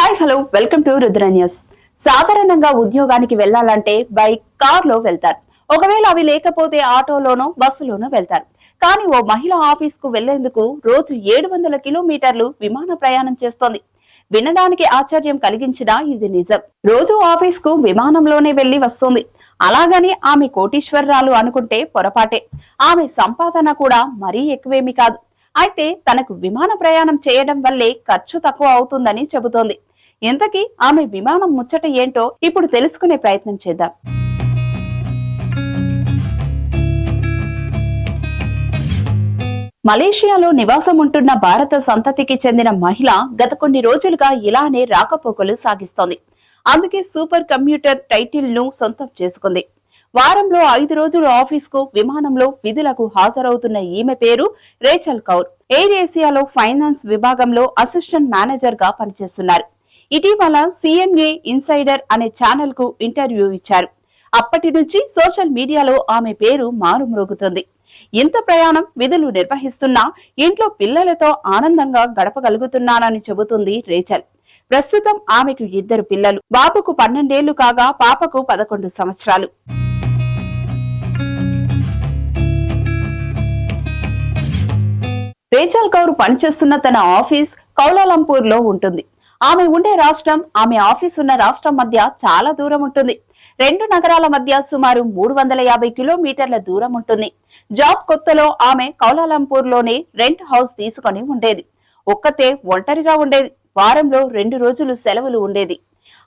Hi hello welcome to Rudra news. సాధారణంగా ఉద్యోగానికి వెళ్ళాలంటే బైక్ కార్లో వెళ్తారు. ఒకవేళ అవి లేకపోతే ఆటోలోనో బస్సులోనో వెళ్తారు. కానీ ఓ మహిళ ఆఫీస్కు వెళ్ళేందుకు రోజు ఏడు వందల కిలోమీటర్లు విమాన ప్రయాణం చేస్తోంది. వినడానికి ఆశ్చర్యం కలిగించినా ఇది నిజం. రోజు ఆఫీస్కు విమానంలోనే వెళ్ళి వస్తుంది. అలాగని ఆమె కోటీశ్వరరాలు అనుకుంటే పొరపాటే. ఆమె సంపాదన కూడా మరీ ఎక్కువేమీ కాదు. అయితే తనకు విమాన ప్రయాణం చేయడం వల్లే ఖర్చు తక్కువ అవుతుందని చెబుతోంది. ఇంతకీ ఆమె విమానం ముచ్చట ఏంటో ఇప్పుడు తెలుసుకునే ప్రయత్నం చేద్దాం. మలేషియాలో నివాసం ఉంటున్న భారత సంతతికి చెందిన మహిళ గత కొన్ని రోజులుగా ఇలానే రాకపోకలు సాగిస్తోంది. అందుకే సూపర్ కంప్యూటర్ టైటిల్ను సొంతం చేసుకుంది. వారంలో ఐదు రోజులు ఆఫీస్కు విమానంలో విధులకు హాజరవుతున్న ఈమె పేరు రేచల్ కౌర్. ఎయిర్ ఏసియాలో ఫైనాన్స్ విభాగంలో అసిస్టెంట్ మేనేజర్గా పనిచేస్తున్నారు. ఇటీవల సిఎన్ఏ ఇన్సైడర్ అనే ఛానల్కు ఇంటర్వ్యూ ఇచ్చారు. అప్పటి నుంచి సోషల్ మీడియాలో ఆమె పేరు మారుమ్రోగుతుంది. ఇంత ప్రయాణం విధులు నిర్వహిస్తున్నా ఇంట్లో పిల్లలతో ఆనందంగా గడపగలుగుతున్నానని చెబుతుంది రేచల్. ప్రస్తుతం ఆమెకు ఇద్దరు పిల్లలు. బాబుకు పన్నెండేళ్ళు కాగా పాపకు పదకొండు సంవత్సరాలు. రేచల్ కౌర్ పనిచేస్తున్న తన ఆఫీస్ కౌలాలంపూర్లో ఉంటుంది. ఆమె ఉండే రాష్ట్రం ఆమె ఆఫీస్ ఉన్న రాష్ట్రం మధ్య చాలా దూరం ఉంటుంది. రెండు నగరాల మధ్య సుమారు మూడు వందల యాభై కిలోమీటర్ల దూరం ఉంటుంది. జాబ్ కొత్తలో ఆమె కౌలాలంపూర్లోనే రెంట్ హౌస్ తీసుకొని ఉండేది. ఒక్కతే ఒంటరిగా ఉండేది. వారంలో రెండు రోజులు సెలవులు ఉండేది.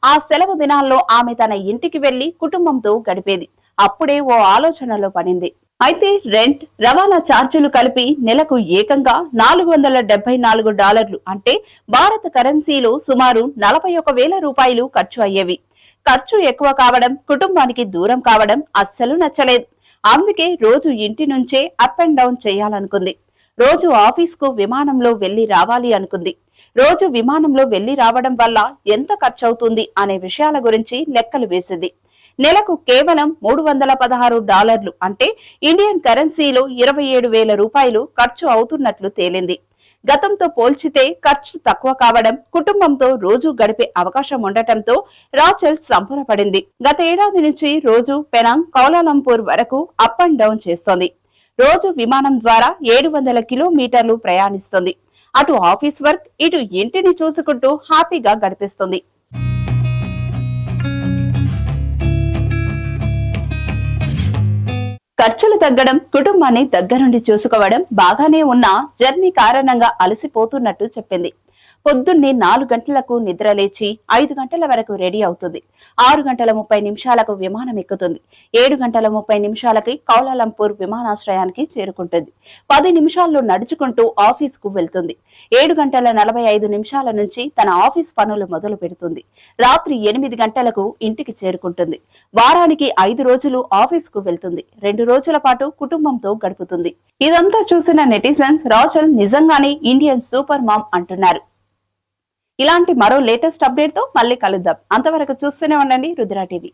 ఆ సెలవు దినాల్లో ఆమె తన ఇంటికి వెళ్ళి కుటుంబంతో గడిపేది. అప్పుడే ఓ ఆలోచనలో పడింది. అయితే రెంట్ రవాణా ఛార్జీలు కలిపి నెలకు ఏకంగా నాలుగు వందల డెబ్బై నాలుగు డాలర్లు అంటే భారత కరెన్సీలో సుమారు నలభై ఒక వేల రూపాయలు ఖర్చు అయ్యేవి. ఖర్చు ఎక్కువ కావడం కుటుంబానికి దూరం కావడం అస్సలు నచ్చలేదు. అందుకే రోజు ఇంటి నుంచే అప్ అండ్ డౌన్ చేయాలనుకుంది. రోజు ఆఫీస్కు విమానంలో వెళ్ళి రావాలి అనుకుంది. రోజు విమానంలో వెళ్ళి రావడం వల్ల ఎంత ఖర్చవుతుంది అనే విషయాల గురించి లెక్కలు వేసింది. నెలకు కేవలం మూడు వందల పదహారు డాలర్లు అంటే ఇండియన్ కరెన్సీలో ఇరవై ఏడు వేల రూపాయలు ఖర్చు అవుతున్నట్లు తేలింది. గతంతో పోల్చితే ఖర్చు తక్కువ కావడం కుటుంబంతో రోజు గడిపే అవకాశం ఉండటంతో రాచెల్ సంబరపడింది. గత ఏడాది నుంచి రోజు పెనాంగ్ కౌలాలంపూర్ వరకు అప్ అండ్ డౌన్ చేస్తోంది. రోజు విమానం ద్వారా ఏడు వందల కిలోమీటర్లు ప్రయాణిస్తుంది. అటు ఆఫీస్ వర్క్ ఇటు ఇంటిని చూసుకుంటూ హ్యాపీగా గడిపిస్తుంది. ఖర్చులు తగ్గడం కుటుంబాన్ని దగ్గరుండి చూసుకోవడం బాగానే ఉన్నా జర్నీ కారణంగా అలసిపోతున్నట్టు చెప్పింది. పొద్దున్నే నాలుగు గంటలకు నిద్ర లేచి ఐదు గంటల వరకు రెడీ అవుతుంది. ఆరు గంటల ముప్పై నిమిషాలకు విమానం ఎక్కుతుంది. ఏడు గంటల ముప్పై నిమిషాలకి కౌలాలంపూర్ విమానాశ్రయానికి చేరుకుంటుంది. పది నిమిషాల్లో నడుచుకుంటూ ఆఫీస్కు వెళ్తుంది. ఏడు గంటల నలభై ఐదు నిమిషాల నుంచి తన ఆఫీస్ పనులు మొదలు పెడుతుంది. రాత్రి ఎనిమిది గంటలకు ఇంటికి చేరుకుంటుంది. వారానికి ఐదు రోజులు ఆఫీస్కు వెళ్తుంది. రెండు రోజుల పాటు కుటుంబంతో గడుపుతుంది. ఇదంతా చూసిన నెటిజన్స్ రాచల్ నిజంగానే ఇండియన్ సూపర్ మామ్ అంటున్నారు. ఇలాంటి మరో లేటెస్ట్ అప్డేట్తో మళ్ళీ కలుద్దాం. అంతవరకు చూస్తూనే ఉండండి రుద్రా టీవీ.